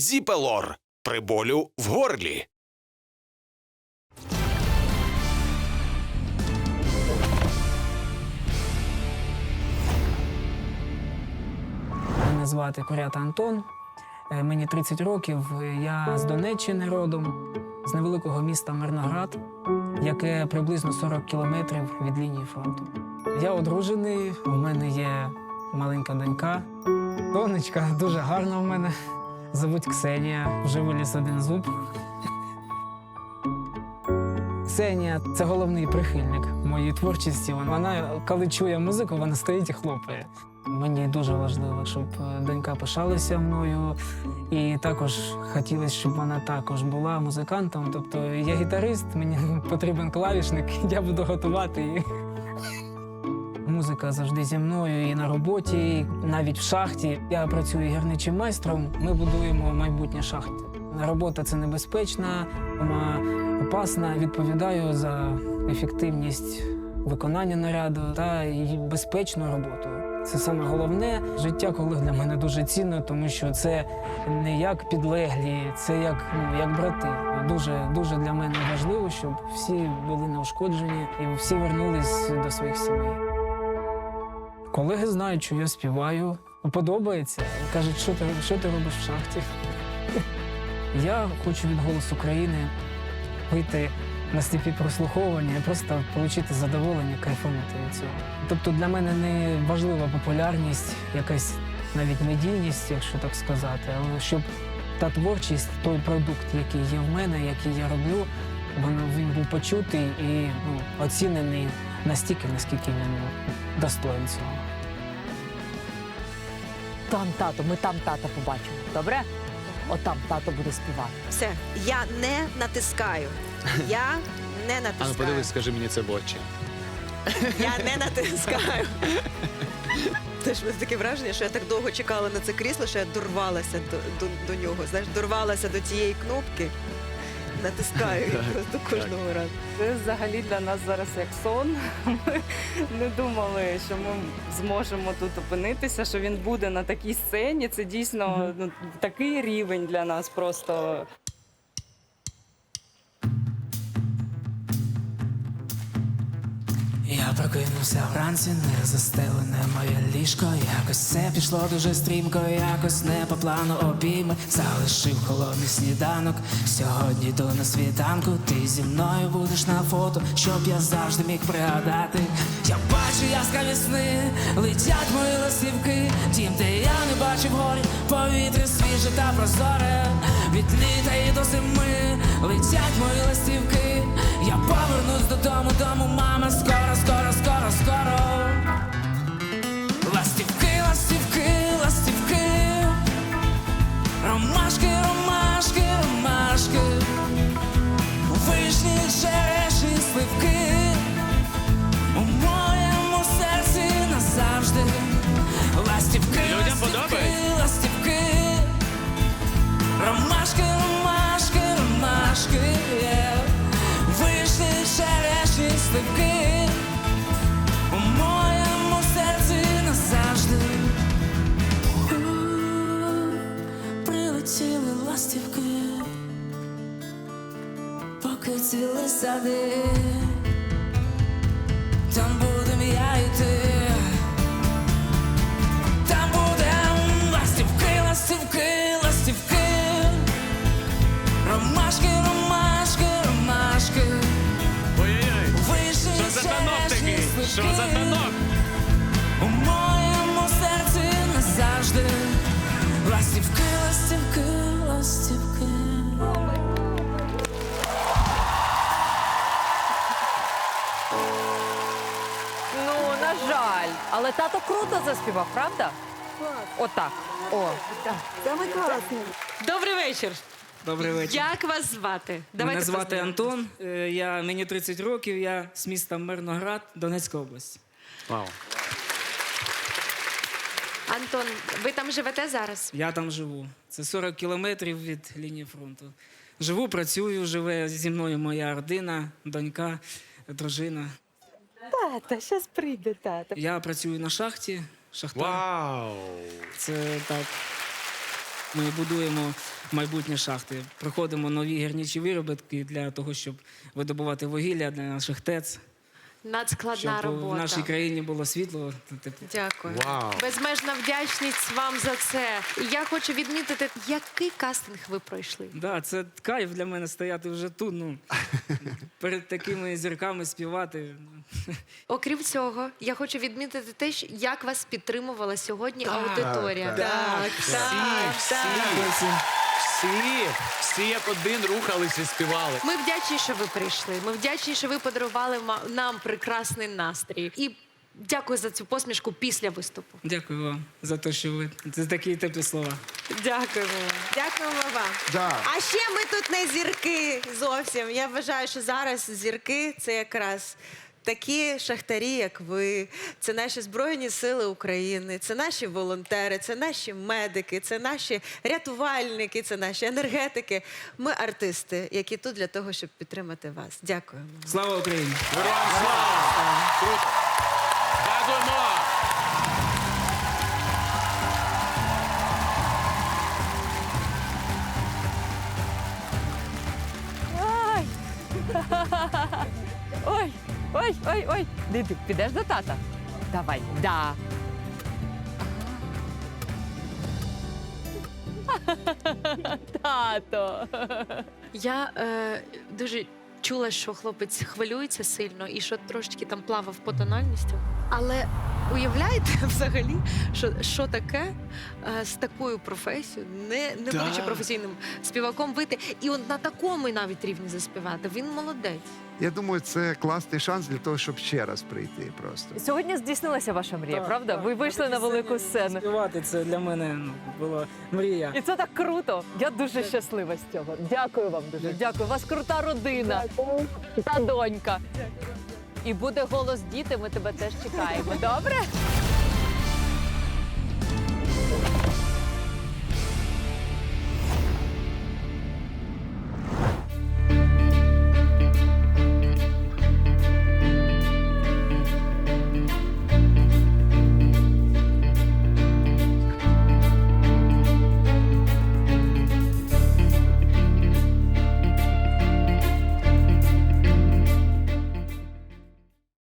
Зіпелор при болю в горлі. Мене звати Курята Антон. Е, Мені 30 років. Я з Донеччини родом, з невеликого міста Мирноград, яке приблизно 40 кілометрів від лінії фронту. Я одружений, у мене є маленька донька. Донечка дуже гарна в мене. Зовуть Ксенія, вже виліз один зуб. Ксенія це головний прихильник моєї творчості. Вона, коли чує музику, вона стоїть і хлопає. Мені дуже важливо, щоб е, донька пишалася мною, і також хотілося, щоб вона також була музикантом. Тобто я гітарист, мені потрібен клавішник, я буду готувати її. Музика завжди зі мною і на роботі, і навіть в шахті. Я працюю гірничим майстром. Ми будуємо майбутнє шахти. Робота це небезпечна, опасна. Відповідаю за ефективність виконання наряду та її безпечну роботу. Це саме головне. Життя колег для мене дуже цінно, тому що це не як підлеглі, це як, ну, як брати. Дуже, дуже для мене важливо, щоб всі були неушкоджені і всі вернулись до своїх сімей. Колеги знають, що я співаю, подобається. Кажуть, що ти, що ти робиш в шахті. Я хочу від «Голос України вийти на сліпі прослуховування і просто отримати задоволення, кайфанути від цього. Тобто для мене не важлива популярність, якась навіть медійність, якщо так сказати, але щоб та творчість, той продукт, який є в мене, який я роблю, він був почутий і ну, оцінений настільки, наскільки він достоїн цього. Там тато, ми там тата побачимо. Добре? Отам тато буде співати. Все, я не натискаю. Я не А ну подивись, скажи мені це в очі. Я не натискаю. Теж мене таке враження, що я так довго чекала на це крісло, що я дорвалася до, до, до нього. Знаєш, дорвалася до тієї кнопки. Натискаю її просто кожного разу. Це взагалі для нас зараз як сон. Ми не думали, що ми зможемо тут опинитися, що він буде на такій сцені. Це дійсно ну, такий рівень для нас просто. Я прокинувся вранці, не застелене моє ліжко. Якось все пішло дуже стрімко, якось не по плану обійми. Залишив холодний сніданок. Сьогодні йду на світанку. Ти зі мною будеш на фото, щоб я завжди міг пригадати. Я бачу яскраві сни, летять мої ластівки. Дім, де я не бачив горі, повітря свіже та прозоре. Від літа і до зими летять мої ластівки. Я повернусь додому, дому, мама, поки цвіли сади. Там будем я і ти. Там будем ластівки, ластівки, ластівки. Ромашки, ромашки, ромашки. Ой-ой-ой. Що за танок такий? Що за танок? Але тато круто заспівав, правда? Отак. О. Добрий вечір. Добрий вечір. Як вас звати? Мене звати познайомимось. Антон. Е, Я, мені 30 років, я з міста Мирноград, Донецька область. Вау. Антон, ви там живете зараз? Я там живу. Це 40 кілометрів від лінії фронту. Живу, працюю, живе зі мною моя родина, донька, дружина. Тата, зараз прийде тата. Я працюю на шахті. Шахтар. Вау. Це так. Ми будуємо майбутні шахти, проходимо нові гірничі виробітки для того, щоб видобувати вугілля для наших ТЕЦ, Надскладна щоб робота. в нашій країні було світло. Типу, Дякую. Вау. Безмежна вдячність вам за це. І я хочу відмітити, який кастинг ви пройшли. Да, це кайф для мене стояти вже тут. Ну перед такими зірками співати. Окрім цього, я хочу відмітити те, що- як вас підтримувала сьогодні аудиторія. Так, так, так. Всі, всі як один рухалися і співали. Ми вдячні, що ви прийшли. Ми вдячні, що ви подарували ма- нам прекрасний настрій. І дякую за цю посмішку після виступу. Дякую вам за те, що ви за такі теплі слова. Дякуємо. Дякуємо вам. Да. А ще ми тут не зірки зовсім. Я вважаю, що зараз зірки це якраз. Такі шахтарі, як ви, це наші збройні сили України, це наші волонтери, це наші медики, це наші рятувальники, це наші енергетики. Ми артисти, які тут для того, щоб підтримати вас. Дякуємо. Слава Україні! Героям слава! Дякуємо! Ой, ой, ой. Диди, підеш до тата? Давай, да. Тато. Я е, дуже чула, що хлопець хвилюється сильно і що трошечки там плавав по тональностям. Але уявляєте взагалі, що, що таке е, з такою професією, не, не Да. будучи професійним співаком, вийти і от на такому навіть рівні заспівати. Він молодець. Я думаю, це класний шанс для того, щоб ще раз прийти просто. Сьогодні здійснилася ваша мрія, Так, правда? так. Ви вийшли на велику сцену. Співати це для мене ну, була мрія. І це так круто. Я дуже щаслива з цього. Дякую вам дуже. Дякую. У вас крута родина та донька. І буде голос діти. Ми тебе теж чекаємо. Добре?